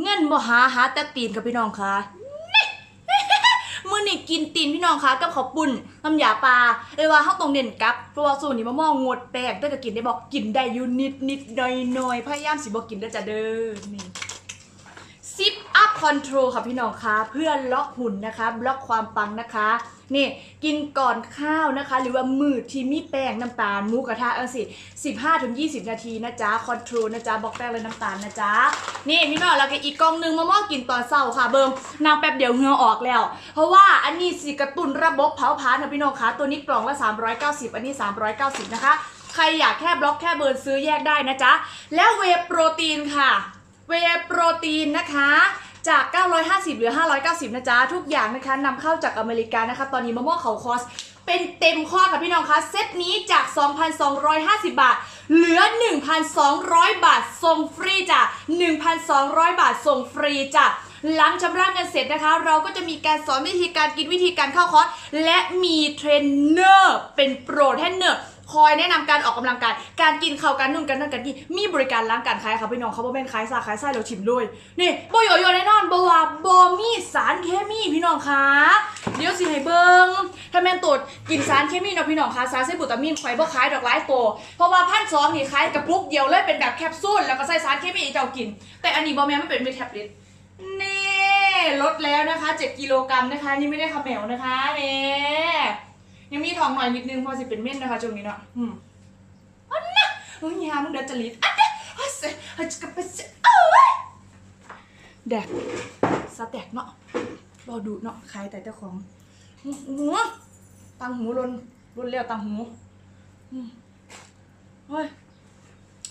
เงินบ่หาหาแต่ตีนกับพี่น้องค่ะมื่อนี้กินตีนพี่น้องคะกับข้าวปุ่นน้ำยาปลาเลยว่าเฮาต้องเน้นกับเพราะว่าสูตรนี้มะม่วงงดแปลกแต่ก็กินได้บอกกินได้อยู่นิดนิดหน่อยหน่อยพยายามสิบอกินได้จะเด้อนี่ คอนโทรลค่ะพี่น้องคะเพื่อล็อกหุ่นนะคะบล็อกความปังนะคะ นี่กินก่อนข้าวนะคะ หรือว่ามือที่มีแป้งน้ำตาลหมูกระทะเอาสิ15ถึง20 นาทีนะจ๊ะคอนโทรลนะจ๊ะบล็อกแป้งและน้ำตาลนะจ๊ะนี่พี่น้องแล้วก็อีกกล่องหนึงมะม่วงกินตอนเช้าค่ะเบิมนางแป๊บเดียวเหงื่อออกแล้ว เพราะว่าอันนี้สิกระตุ้นระบบเผาผลาญนะพี่น้องคะตัวนี้กล่องละ 390 อันนี้ 390 นะคะใครอยากแค่บล็อกแค่เบิร์นซื้อแยกได้นะจ๊ะแล้วเวโปรตีนค่ะ เวโปรตีนนะคะ จาก 950 เหลือ 590 นะจ๊ะ ทุกอย่างนะคะนำเข้าจากอเมริกานะคะ ตอนนี้มะม่วงเขาคอส เป็นเต็มข้อค่ะพี่น้องคะ เซตนี้จาก 2,250 บาท เหลือ 1,200 บาท ส่งฟรีจ้ะ 1,200 บาท ส่งฟรีจ้ะหลังชำระเงินเสร็จนะคะ เราก็จะมีการสอนวิธีการกินวิธีการเข้าคอร์สและมีเทรนเนอร์เป็นโปรเทรนเนอร์ คอยแนะนำการออกกำลังกาย การกินข้าวการนุ่นกันนั่นกันนี่มีบริการล้างการขายค่ะพี่น้องเขาบ่เป็นขายซาขายไส้เราชิมด้วยนี่โบโยโยแน่นอนบว่าบอมีสารเคมีพี่น้องคะเดี๋ยวสิให้เบิ้งถ้าแม่นตรวจกินสารเคมีเนาะพี่น้องคะสารไซบูตามินข่อยบ่ขายดอกไม้โตเพราะว่าพันสองนี่ขายกระปุกเดียวเลยเป็นแบบแคปซูลแล้วก็ใส่สารเคมีให้เจ้ากิน แต่อันนี้บอแม่นมันเป็นเม็ดแท็บเล็ตนี่ลดแล้วนะคะ 7 กิโลกรัมนะคะ นี่ไม่ได้ขมแมวนะคะเนี่ย ยังมีทองหน่อยนิดนึงพอสิเป็นเม่นนะคะช่วงนี้เนาะอืมอันนะโอ้ยามึงเดินจริตอันนะฮัสฮัสกับเปสเอ้ยแดกสแต็กเนาะรอดูเนาะขายแต่เจ้าของหูหูตังหูลนลนเลี้ยวตังหูเฮ้ย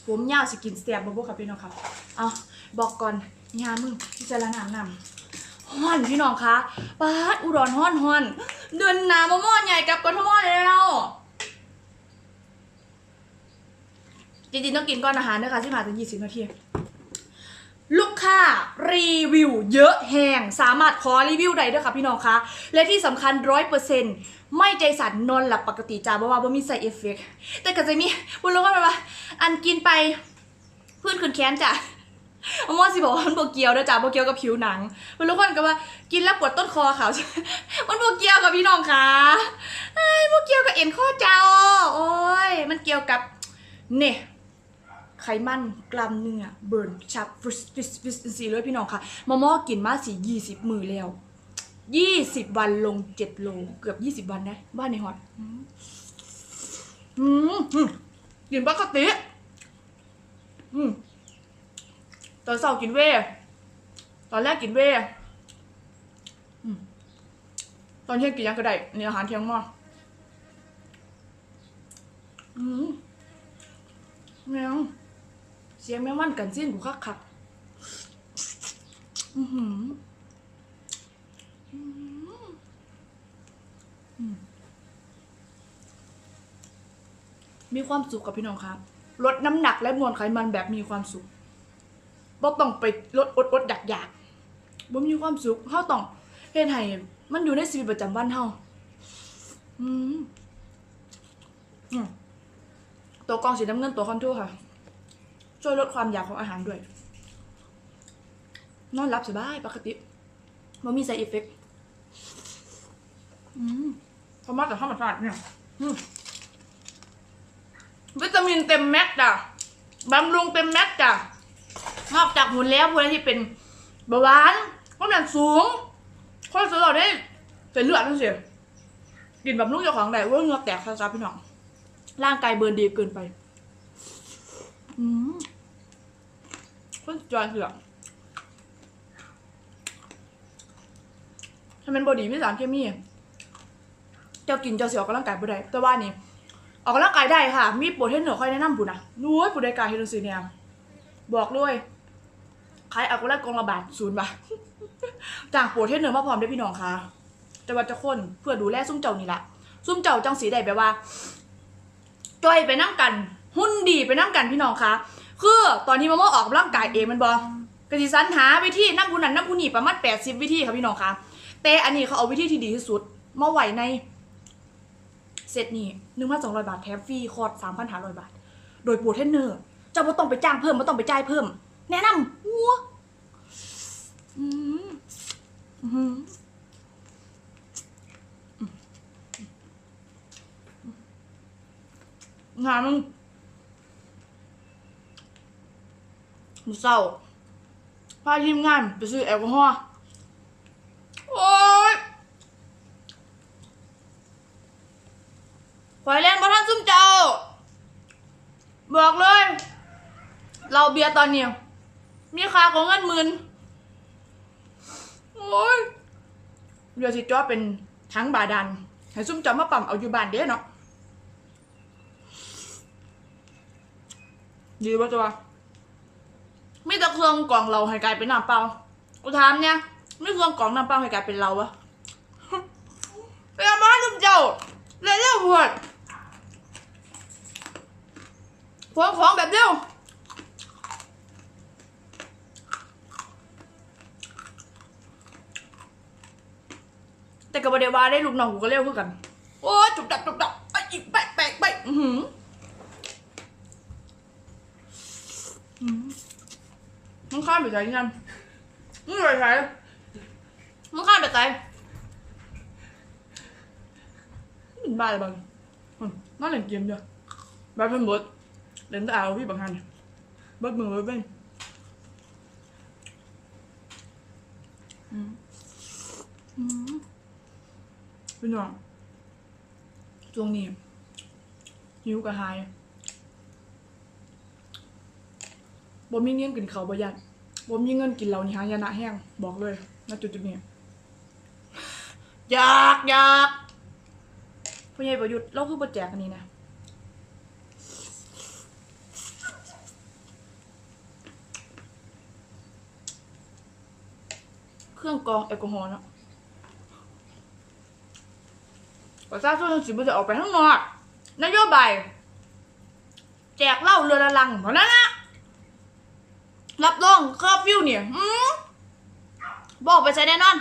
ผมยาวสิกินสเตียบบ่บ่ครับพี่น้องครับเอาบอกก่อนยามึงที่จะละนานำฮ้อนพี่น้องคะป้าอุดรฮ้อนฮ้อน เดือนหนามม่ใหญ่กับกทมแล้วจริงๆต้องกินก้อนอาหารด้วยค่ะที่ผ่านถึง 20 นาที ลูกค้ารีวิวเยอะแหงสามารถขอรีวิวได้ด้วยค่ะพี่น้องคะ และที่สำคัญร้อยเปอร์เซ็นต์ไม่ใจสั่นนอนหลับปกติจ้าเพราะว่าบ่มีใส่เอฟเฟกต์แต่ก็จะมีบุญรู้กันว่า อันกินไปเพื่อนคืนแค้นจ้ะ อมอสิบอกว่ามันโบเกียวนะจ้ะโบเกียวกับผิวหนังบุญรู้กันก็ว่ากินแล้วปวดต้นคอเขามันโบเกียวกับพี่น้องคะไอ้โบเกียวกับเอ็นข้อเจ้า โอ้ย มันเกี่ยวกับเนี่ยไขมันกล้ามเนื้อเบิร์นชับฟิสฟิสฟิสสีเลยพี่น้องค่ะมอมอกินมาสี่ยี่สิบมือแล้วยี่สิบวันลงเจ็ดโลเกือบยี่สิบวันนะบ้านในฮอตอืมอืมอืมกินปกติอืม ตอนเช้ากินเว่ตอนแรกกินเว่อืมตอนเที่ยงกินยังก็ได้เนี่ยอาหารเที่ยงมาอืมแมวเสียงแมวมันกันสิ้นกูคักคักอือหือมีความสุขกับพี่น้องครับลดน้ำหนักและมวลไขมันแบบมีความสุข บ่ต้องไปลดอดอดอยากอยากบ่มีความสุขเฮาต้องเฮ็ดให้มันอยู่ในชีวิตประจำวันเฮาอืมตัวกองสีน้ำเงินตัวคอนทรลค่ะ ช่วยลดความอยากของอาหารด้วย นอนหลับสบายปกติมันมีไซเอฟเฟกต์อืมพอมาจากธรรมชาติเนี่ยวิตามินเต็มแม็กซ์จ้ะบำรุงเต็มแม็กซ์จ้ะ นอกจากหมุนแล้วพวกนี้ที่เป็นเบาหวานความดันสูงคอเลสเตอรอลได้เป็นเลือดนั่นสิกินแบบลูกเจ้าของได้ว่าเงือกแตกซะจ้าพี่น้องร่างกายเบิร์นดีเกินไปอืมคนจอยเสือกถ้าเป็นบอดี้มีสารเคมีเจ้ากินเจ้าเสียออกกำลังกายบ่ได้แต่ว่านี่ออกกำลังกายได้ค่ะ มีโปรตีนเหนือค่อยแนะนำบุญนะนู้ยผู้ใดกายเฮโดซีเนียบอกด้วย ขายอัลกอฮอล์กองละบาทศูนย์บาทจางโปรตีนเหนือมาพร้อมได้พี่น้องค่ะ แต่ว่าจะคนเพื่อดูแลซุ่มเจ้านี่ละซุ่มเจ้าจังสีได้แบบว่าจอยไปนั่งกัน หุ่นดีไปนั่งกันพี่น้องคะคือตอนที่มาโมออกกำลังกายเองมันบอกกสิสันหาวิธีนั่งผู้นั้นนั่งผู้นี้ประมาณแปดสิบวิธีค่ะพี่น้องคะแต่อันนี้เขาเอาวิธีที่ดีที่สุดมาไหวในเซตนี้หนึ่งพันสองร้อยบาทแถมฟรีคอร์สสามพันห้าร้อยบาท โดยโปรเทนเนอร์เจ้าไม่ต้องไปจ้างเพิ่มไม่ต้องไปจ่ายเพิ่ม แนะนำ วอืงานมันมันเศร้าพาทีมงานไปซื้อแอลกอฮอล์โอ๊ยไฟแรงพระท่านซุ่มเจ้า บอกเลย เราเบียร์ตอนเนี้ มีค่าของเงินหมื่นโอ้ยเรือสิจ้อเป็นทั้งบาดันให้ซุ่มจอมมาปั่มเอาอยู่บ้านเด้เนาะดีป่ะจ๊ะไม่แต่เครื่องกล่องเราให้กลายเป็นน้ำเปล่ากูถามเนี่ยไม่เครื่องกล่องน้ำเปล่าให้กลายเป็นเราวะไปเอามาซุ่มเจ้าเลยเร็วพวดพวงของแบบเร็ว แต่กับบเดวาได้ลูกน้องกูก็เร็วขึ้นกัน โอ้ยจุบดับจุบดับไปอีกไปไปไปอือหืออืมมึงข้ามไปไหนยังมึงไปไหนมึงข้ามไปไหนมึงบ้าอะไรบ้างอืมน่าเล่นเกมเดียวบ้าเป็นบดเล่นแต่เอาพี่บางฮันเบิดมือเบิดเป็นอืมอืม พี่น้องช่วงนี้หิวกระหายบ่มีเงินกินเขาวบ่ยันบ่มีเงินกินเหล้านี่หายนะแห้งบอกเลยณจุดจุดๆนี้อยากอยากพ่อใหญ่ประยุทธ์เราคือบ่แจกอันนี้นะเครื่องกรองแอลกอฮอล์เนาะ ประชาชนสิบจะออกไปข้างนอกนโยบายแจกเหล้าเรือละลังเท่านั้นนะรับรองเคอร์ฟิวเนี่ยบอกไปใช้แน่นอน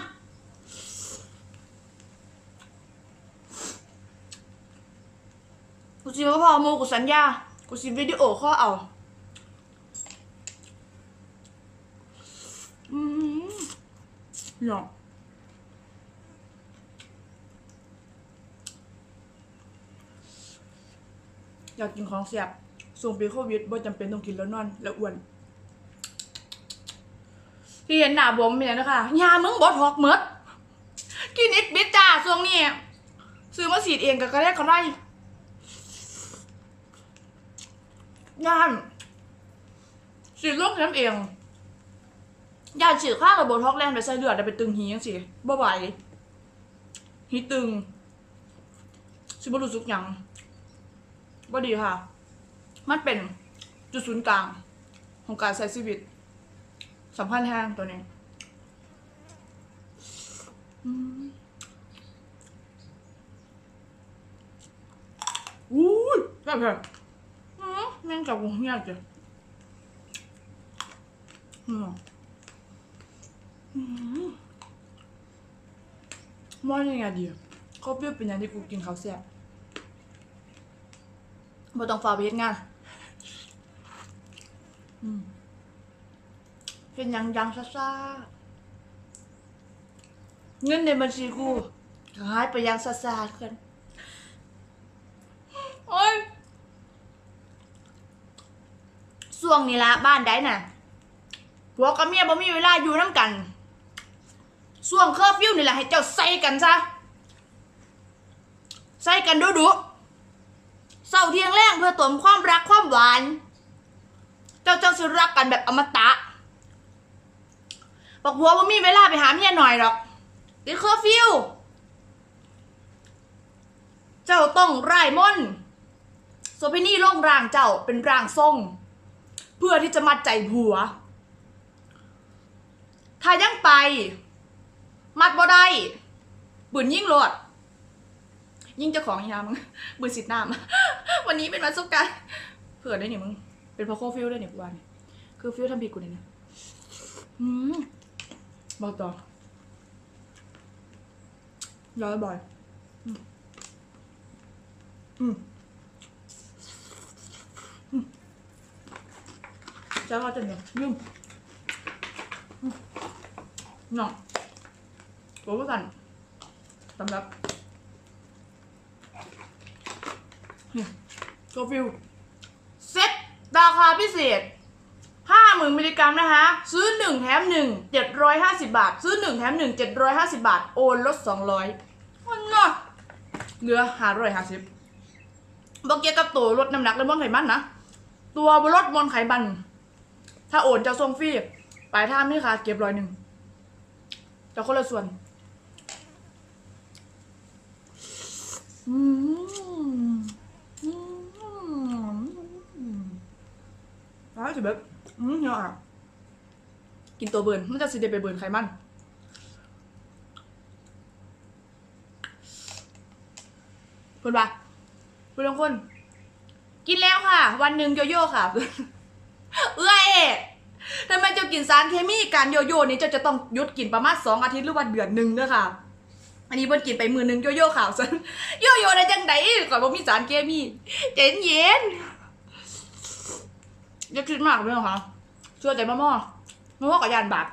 กูสิมาพอโมกูสัญญา กูสิวิดีโอข้อเอาอืมเนาะ อยากกินของเสียบส่งปีโควิดบ่จำเป็นต้องกินแล้วนอน แล้วอ้วน ที่เห็นหน้าบวมเป็นยังนะคะยามึงบอทอกเมดกินอิดบิดจ้าช่วงนี้ซื้อมาฉีดเองก็กระได้ก็ได้ยานฉีดลูกน้ำเองยาฉีดข้างกับโบท็อกแลนไปใส่เลือดไปตึงหียังสิบ่ไหวหีตึงสิบ่รู้สึกยัง บ่ดีค่ะ มันเป็นจุดศูนย์กลางของการใช้ชีวิตสัมพันธ์แห้งตัวนี้อู้ยแบบแบบอืมแม่งจับกูเงียบจ้ะอืมอืมมอนยังไงดีเขาเปรี้ยวเป็นอย่างที่กูกินเขาแซ่บ บ่ต้องฝ่าไปเฮ็ดงานเฮ็ดหยังยังซ่าเงินในบัญชีกูหายไปยังซาๆขึ้นโอ้ยช่วงนี้ละบ้านได้น่ะผัวกับเมียบ่มีเวลาอยู่น้ำกันช่วงเคอร์ฟิวนี่แหละให้เจ้าใส่กันซะใส่กันดุดุ เศร้าเที่ยงแรงเพื่อตมความรักความหวาน เจ้าเจ้าสิรักกันแบบอมตะ บอกผัวว่ามีเวลาไปหาเมียหน่อยหรอกติดเคอร์ฟิว เจ้าต้องไร้มนโซพินี่ล่องร่างเจ้าเป็นร่างทรง เพื่อที่จะมัดใจผัว ถ้ายังไป มัดบ่ได้ปืนยิ่งโหลดยิ่งเจ้าของยามึงมือสิทธิ์น้ำ วันนี้เป็นวันสงกรารเผื่อได้หนิมึง เป็นเพราะโคฟิลได้หนิกูว่าเนี่ยคือฟิลทำผิดกูเนี่ยนะอืมบอกต่อร้อยบ่อยอืมอืมอืมจะว่าจะเนี่ยยุ่งอืมเนาะบอกว่ากันสำหรับ โซฟิลเซ็ตราคาพิเศษ 50,000มิลลิกรัมนะคะ ซื้อ 1 แถม 1 750 บาท ซื้อ 1 แถม 1 750 บาท โอนลด 200มันน่ะเหลือ550บอกเกี่ยวกับตัวลดน้ำหนักและมวลไขมันนะ ตัวลดมวลไขมัน ถ้าโอนจะส่งฟรีปลายท่างนี่ค่ะ เก็บร้อยหนึ่งจะคนละส่วน อืมอืม แล้วจะแบบอืมเนาะกินตัวเบิร์นมันจะสิเดไปเบิร์นไขมันเพื่อนปะเพื่อนทุกคน กินแล้วค่ะ วันหนึ่งโยโย่ค่ะ เอ้ยทำไมเจ้ากินสารเคมีการโยโย่นี้เจ้าจะต้องยุดกินประมาณสองอาทิตย์หรือวันเดือนหนึ่งเด้อค่ะ อันนี้เพิ่นกินไปมือหนึ่งโยโย่ข่าวซันโยโย่ได้จังไดก่อนบ่มีสารเคมีเย็นเย็น อย่าคิดมากเลยนะคะเชื่อใจมะม่อมะม่อกับยานบาป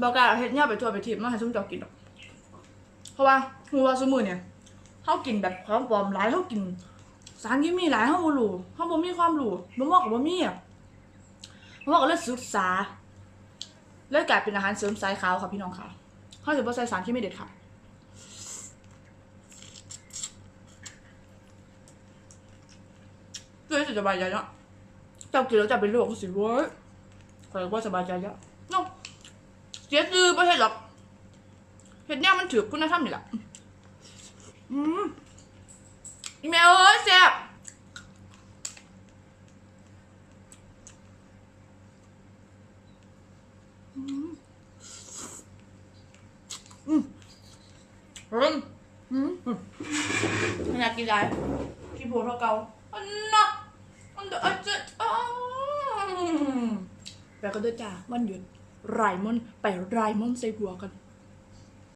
บอกกล้าเฮ็ดเนี่ยไปทัวไปทีมมาให้ซุ่มจ้ากินดอกเพราะว่าฮูว่าซุมื้อเนี่ยเฮากินแบบของปลอมหลายเฮากิน สารเคมีหลายเฮาบ่รู้เฮาบ่มีความรู้มะม่อกับบ่มีอะมะม่อก็เลยศึกษาเลยกลายเป็นอาหารเสริมสายขาวค่ะพี่น้องค่ะเขาจะบ่ใส่สารที่ไม่เด็ดค่ะ เพื่อจะสบายใจเนาะเจ้ากินแล้วจะเป็นโรคสิเว้ยคอยว่าสบายใจเยอะเนาะเสียซื้อไม่ใช่หรอกเห็ดเนี่ยมันถือคุณธรรมนี่แหละอืมอีเมลเอ้ยแซ่บเริ่มอืมอยากกินอะไรกินโผล่เท่าเก่าอันน่ะ แล้วก็ด้วยจ้าวันหยุดไรมอนไปไรมอนใส่หัวกัน